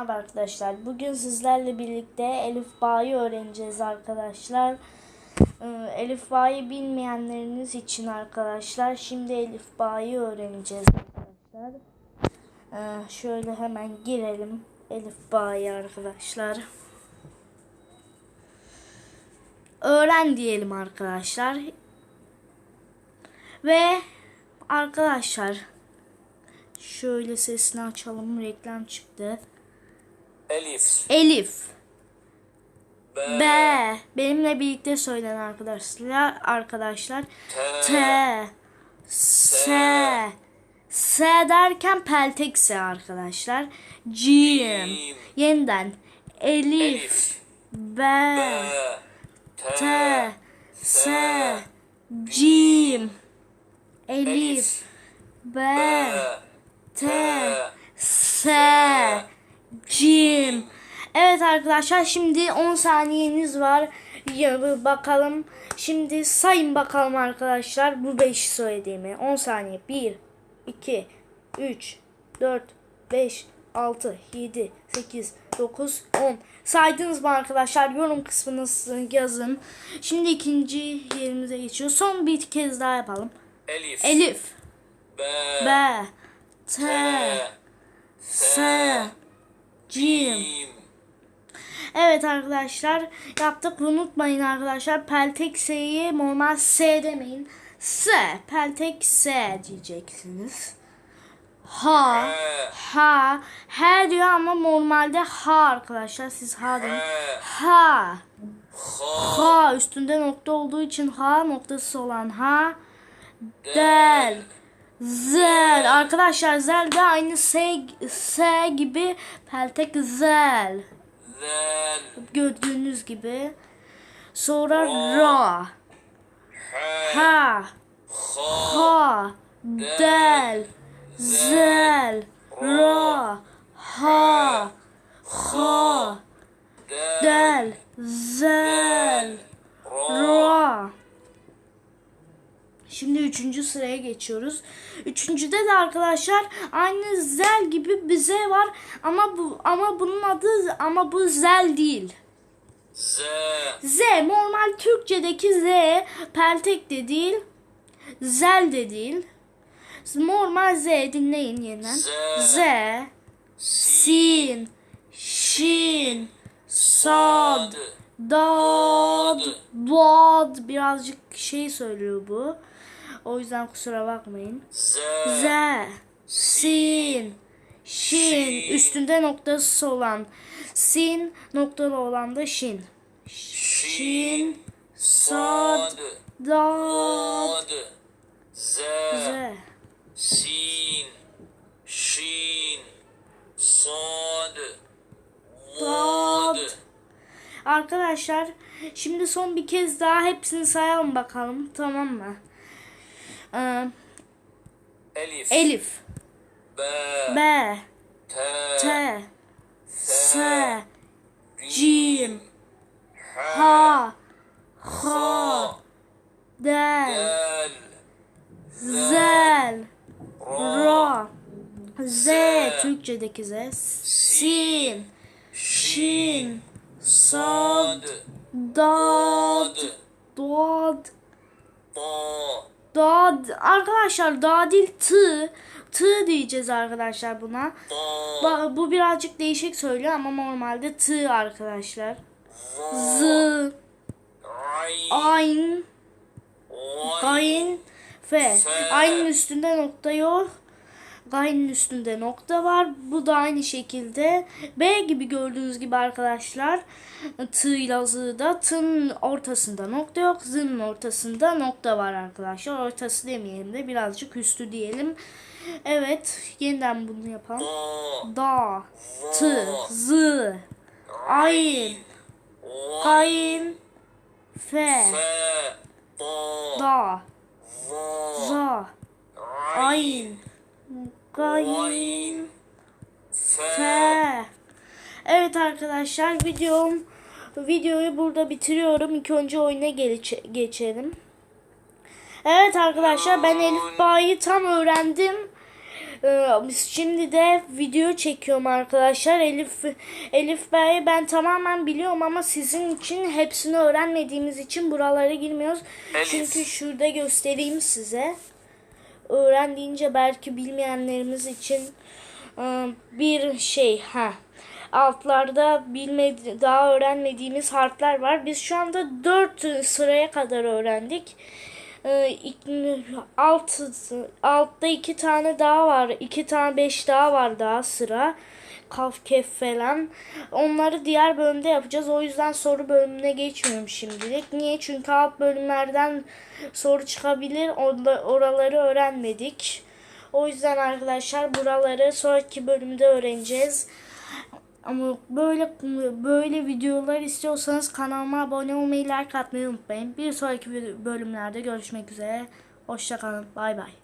Merhaba arkadaşlar. Bugün sizlerle birlikte Elif Bağ'ı öğreneceğiz arkadaşlar. Ee, Elif Bağ'ı bilmeyenleriniz için arkadaşlar. Şimdi Elif Bağ'ı öğreneceğiz arkadaşlar. Ee, şöyle hemen girelim. Elif Bağ'ı arkadaşlar. Öğren diyelim arkadaşlar. Ve arkadaşlar şöyle sesini açalım. Reklam çıktı. Elif, Elif. B, B. Benimle birlikte söylen arkadaşlar. Arkadaşlar. T, T. S. S derken peltek S arkadaşlar. Cim. Yeniden. Elif. Elif, B. B, T, T. S. Cim. Elif. B. T, S. Cim. Evet arkadaşlar şimdi 10 saniyeniz var. Ya, bakalım. Şimdi sayın bakalım arkadaşlar bu 5 söylediğimi. 10 saniye. 1, 2, 3, 4, 5, 6, 7, 8, 9, 10. Saydınız mı arkadaşlar? Yorum kısmına yazın. Şimdi ikinci yerimize geçiyor. Son bir kez daha yapalım. Elif, Elif. B, B. T. T, S. Cim. Evet arkadaşlar yaptık. Unutmayın arkadaşlar. Peltek S'yi normal S demeyin. S. Peltek S diyeceksiniz. Ha. Ha. H diyor ama normalde ha arkadaşlar. Siz ha deyin. Ha. Ha. Üstünde nokta olduğu için ha noktası olan ha. Del. Zel. Arkadaşlar zel de aynı S, S gibi peltek zel. Zel, Gördüğünüz gibi. Sonra ra. H, Ha. H, Ha. Del. Zel. Ra. Ha. Ha. Del. Zel. Ra. Şimdi üçüncü sıraya geçiyoruz. Üçüncüde de arkadaşlar aynı zel gibi bir z var ama bu ama bunun adı ama bu zel değil. Z, Z normal Türkçedeki Z peltek de değil. Zel de değil. Normal Z dinleyin yeniden. Z. Z Sin Şin Sad Dad Dad birazcık şey söylüyor bu. O yüzden kusura bakmayın. Z, Z. Sin. Şin. Üstünde noktası olan. Sin noktalı olan da Şin. Şin. Sad. Sad, Dad Ad, Z, Z. Sin, Şin, Sad, Dad. Arkadaşlar şimdi son bir kez daha hepsini sayalım bakalım. Tamam mı? Ee, Elif, Elif B, B T, T. S. S, Cim. Ha Ha Del. Del, Zel. Ra, Z. Türkçedeki Z. Sin. Şin. Sad Dad Ad, Dad Dad arkadaşlar dağ değil tı tı diyeceğiz arkadaşlar buna. Ba, bu birazcık değişik söylüyor ama normalde tı arkadaşlar. Z, ayn, fe. Fe. Aynın üstünde nokta yok. Gaynın üstünde nokta var. Bu da aynı şekilde. B gibi gördüğünüz gibi arkadaşlar. Tı ile zı'da tın ortasında nokta yok. Z'ın ortasında nokta var arkadaşlar. Ortası demeyelim de birazcık üstü diyelim. Evet. Yeniden bunu yapalım. Da, tı, z, ayn, Vay, gayn, fe, da, za, Ray, Vayn, Fe. Evet arkadaşlar videom videoyu burada bitiriyorum. İlk önce oyuna geç, geçelim. Evet arkadaşlar ben Elif Bağ'ı tam öğrendim. Ee, şimdi de video çekiyorum arkadaşlar. Elif Elif Bey'i ben tamamen biliyorum ama sizin için hepsini öğrenmediğimiz için buralara girmiyoruz. Elif. Çünkü şurada göstereyim size. Öğren deyince belki bilmeyenlerimiz için e, bir şey ha altlarda bilmedi daha öğrenmediğimiz harfler var. Biz şu anda 4 sıraya kadar öğrendik. İlk- alt altta iki tane daha var. iki tane beş daha var daha sıra. Kaf kef falan. Onları diğer bölümde yapacağız. O yüzden soru bölümüne geçmiyorum şimdilik. Niye? Çünkü alt bölümlerden soru çıkabilir. Oraları öğrenmedik. O yüzden arkadaşlar buraları sonraki bölümde öğreneceğiz. Ama böyle böyle videolar istiyorsanız kanalıma abone olmayı, like atmayı unutmayın. Bir sonraki bölümlerde görüşmek üzere. Hoşçakalın. Bay bay.